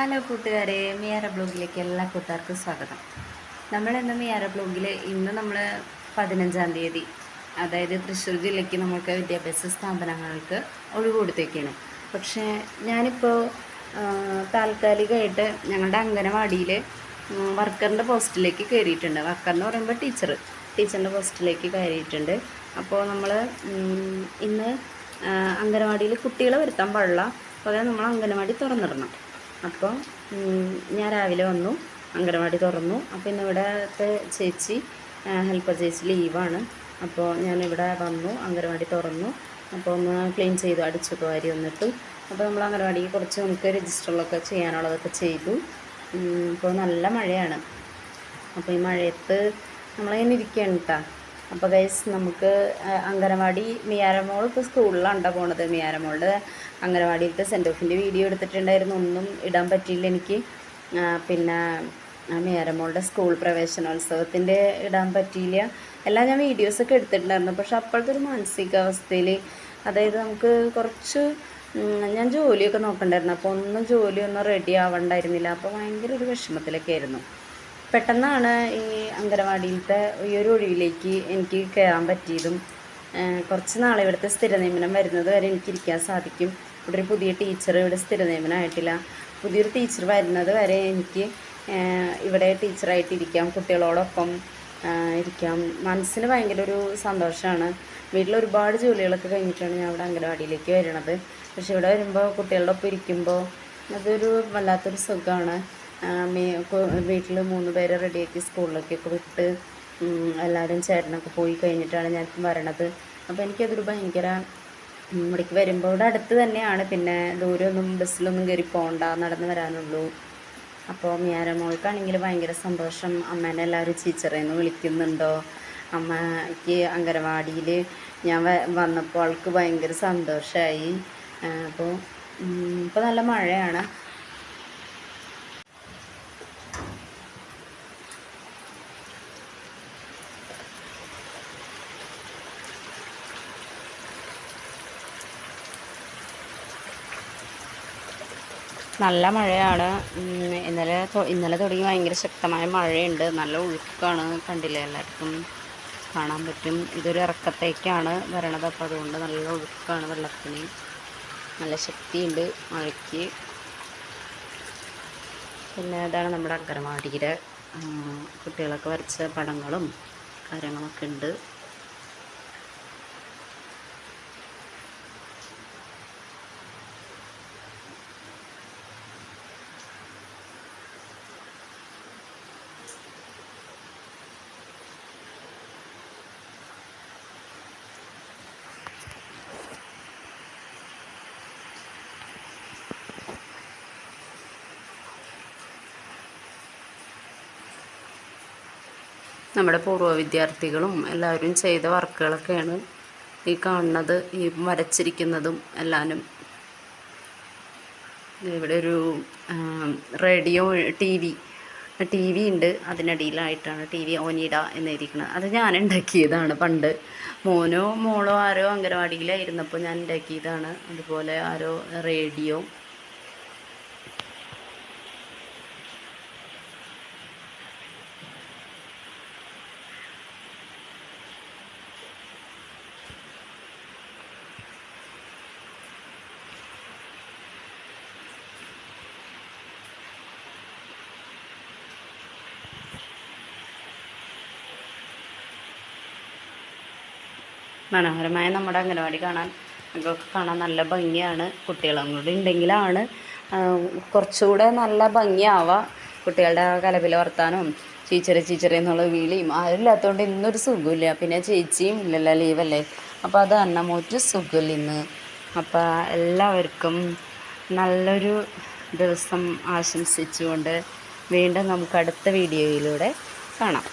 Hello കൂട്ടുകാരെ മിയാര ബ്ലോഗിലേക്ക് എല്ലാ കൂട്ടുകാർക്കും സ്വാഗതം. നമ്മളെന്ന മിയാര ബ്ലോഗിൽ ഇന്ന് നമ്മൾ പതിനഞ്ചാം തീയതി അതായത് തൃശ്ശൂർ ജില്ലയ്ക്ക് നമുക്ക് വിദ്യാഭ്യാസ സ്ഥാപനങ്ങൾക്ക് ഒഴിവ് കൊടുത്തേക്കാണ്. പക്ഷേ ഞാനിപ്പോൾ താൽക്കാലികമായിട്ട് ഞങ്ങളുടെ അംഗനവാടിയിൽ വർക്കറിന്റെ പോസ്റ്റിലേക്ക് കയറിയിട്ടുണ്ട്. വർക്കർ എന്ന് പറയുമ്പോൾ ടീച്ചർ ടീച്ചറിന്റെ പോസ്റ്റിലേക്ക് കയറിയിട്ടുണ്ട്. അപ്പോൾ നമ്മൾ ഇന്ന് അംഗനവാടിയിൽ കുട്ടികളെ വരുത്താൻ പാടില്ല. പകരം നമ്മൾ അംഗനവാടി തുറന്നിടണം. അപ്പോൾ ഞാൻ രാവിലെ വന്നു അംഗനവാടി തുറന്നു. അപ്പോൾ ഇന്ന് ഇവിടുത്തെ ചേച്ചി ഹെൽപ്പർ ചേച്ചി ലീവാണ്. അപ്പോൾ ഞാനിവിടെ വന്നു അംഗനവാടി തുറന്നു. അപ്പോൾ ഒന്ന് ക്ലീൻ ചെയ്തു അടിച്ചൊക്കെ വാരി വന്നിട്ടു. അപ്പോൾ നമ്മൾ അംഗനവാടിക്ക് കുറച്ച് നമുക്ക് രജിസ്റ്ററിലൊക്കെ ചെയ്യാനുള്ളതൊക്കെ ചെയ്തു. ഇപ്പോൾ നല്ല മഴയാണ്. അപ്പോൾ ഈ മഴയത്ത് നമ്മളിങ്ങനെ ഇരിക്കുകയാണ് കേട്ടോ. അപ്പോൾ ഗൈസ് നമുക്ക് അംഗനവാടി മിയാരമോൾ ഇപ്പോൾ സ്കൂളിലാണ് പോണത്. മിയാരമോളുടെ അംഗനവാടിയിലത്തെ സെന്റ് ഓഫിന്റെ വീഡിയോ എടുത്തിട്ടുണ്ടായിരുന്നു. ഒന്നും ഇടാൻ പറ്റിയില്ല എനിക്ക്. പിന്നെ മിയാരമോളുടെ സ്കൂൾ പ്രവേശനോത്സവത്തിന്റെ ഇടാൻ പറ്റിയില്ല. എല്ലാം ഞാൻ വീഡിയോസൊക്കെ എടുത്തിട്ടുണ്ടായിരുന്നു. പക്ഷെ അപ്പോഴത്തെ ഒരു മാനസികാവസ്ഥയിൽ അതായത് നമുക്ക് കുറച്ച് ഞാൻ ജോലിയൊക്കെ നോക്കണ്ടായിരുന്നു. അപ്പോൾ ഒന്നും ജോലിയൊന്നും റെഡി ആവണ്ടായിരുന്നില്ല. അപ്പോൾ ഭയങ്കര ഒരു വിഷമത്തിലൊക്കെ ആയിരുന്നു. പെട്ടെന്നാണ് ഈ അംഗനവാടിയിലത്തെ ഈ ഒരു ഒഴിവിലേക്ക് എനിക്ക് കയറാൻ പറ്റിയതും കുറച്ച് നാളെ ഇവിടുത്തെ സ്ഥിര നിയമനം വരുന്നത് വരെ എനിക്ക് ഇരിക്കാൻ സാധിക്കും. ഇവിടെ ഒരു പുതിയ ടീച്ചർ ഇവിടെ സ്ഥിര നിയമനമായിട്ടില്ല. പുതിയൊരു ടീച്ചർ വരുന്നത് വരെ എനിക്ക് ഇവിടെ ടീച്ചറായിട്ട് ഇരിക്കാം കുട്ടികളോടൊപ്പം ഇരിക്കാം. മനസ്സിന് ഭയങ്കര ഒരു സന്തോഷമാണ് വീട്ടിൽ ഒരുപാട് ജോലികളൊക്കെ കഴിഞ്ഞിട്ടാണ് ഞാൻ ഇവിടെ അംഗനവാടിയിലേക്ക് വരുന്നത് പക്ഷെ ഇവിടെ വരുമ്പോൾ കുട്ടികളുടെ ഒപ്പം ഇരിക്കുമ്പോൾ അതൊരു വല്ലാത്തൊരു സുഖമാണ് വീട്ടിൽ മൂന്ന് പേരെ റെഡിയാക്കി സ്കൂളിലേക്കൊക്കെ വിട്ട് എല്ലാവരും ചേട്ടനൊക്കെ പോയി കഴിഞ്ഞിട്ടാണ് ഞാൻ വരണത്. അപ്പോൾ എനിക്കതൊരു ഭയങ്കര ഇവിടേക്ക് വരുമ്പോൾ ഇവിടെ അടുത്ത് തന്നെയാണ്. പിന്നെ ദൂരമൊന്നും ബസ്സിലൊന്നും കയറി പോകണ്ട നടന്ന് വരാനുള്ളൂ. അപ്പോൾ മിയാരമോൾക്കാണെങ്കിൽ ഭയങ്കര സന്തോഷം. അമ്മേനെ എല്ലാവരും ടീച്ചറേന്ന് വിളിക്കുന്നുണ്ടോ? അമ്മയ്ക്ക് അംഗനവാടിയിൽ ഞാൻ വന്നപ്പോൾ ആൾക്ക് ഭയങ്കര സന്തോഷമായി അപ്പോൾ ഇപ്പോൾ നല്ല മഴയാണ്. നല്ല മഴയാണ്. ഇന്നലെ ഇന്നലെ തുടങ്ങി ഭയങ്കര ശക്തമായ മഴയുണ്ട്. നല്ല ഒഴുക്കാണ് കണ്ടില്ലേ എല്ലാവർക്കും? കാണാൻ പറ്റും. ഇതൊരു ഇറക്കത്തേക്കാണ് വരണത്. അപ്പോൾ അതുകൊണ്ട് നല്ല ഒഴുക്കാണ് വെള്ളത്തിന്. നല്ല ശക്തിയുണ്ട് മഴയ്ക്ക്. പിന്നെ ഇതാണ് നമ്മുടെ അങ്കനവാടിയുടെ ഉം, കുട്ടികളൊക്കെ വരച്ച പടങ്ങളും കാര്യങ്ങളൊക്കെ ഉണ്ട്. നമ്മുടെ പൂർവ വിദ്യാർത്ഥികളും എല്ലാവരും ചെയ്ത വർക്കുകളൊക്കെയാണ് ഈ കാണുന്നത് ഈ വരച്ചിരിക്കുന്നതും എല്ലാനും. ഇവിടെ ഒരു radio T V T V ഉണ്ട്. അതിനടിയിലായിട്ടാണ് ടി വി ഓനിട എന്നിരിക്കുന്നത്. അത് ഞാൻ ഉണ്ടാക്കിയതാണ് പണ്ട്. മോനോ മോളോ ആരോ അംഗനവാടിയിലായിരുന്നപ്പോൾ ഞാൻ ഉണ്ടാക്കിയതാണ്. അതുപോലെ ആരോ റേഡിയോ മനോഹരമായ നമ്മുടെ അംഗനവാടി കാണാൻ അതൊക്കെ കാണാൻ നല്ല ഭംഗിയാണ്. കുട്ടികളും കൂടി ഉണ്ടെങ്കിലാണ് കുറച്ചുകൂടെ നല്ല ഭംഗിയാവുക കുട്ടികളുടെ ആ കലപില വർത്താനവും ടീച്ചറെ ടീച്ചറെ എന്നുള്ള വിളിയും ആരില്ലാത്തതുകൊണ്ട് ഇന്നൊരു സുഖമില്ല. പിന്നെ ചേച്ചിയും ഇല്ലല്ലോ ലീവല്ലേ? അപ്പോൾ അത് ഒരു സുഖമില്ല ഇന്ന്. അപ്പോൾ എല്ലാവർക്കും നല്ലൊരു ദിവസം ആശംസിച്ചുകൊണ്ട് വീണ്ടും നമുക്ക് അടുത്ത വീഡിയോയിലൂടെ കാണാം.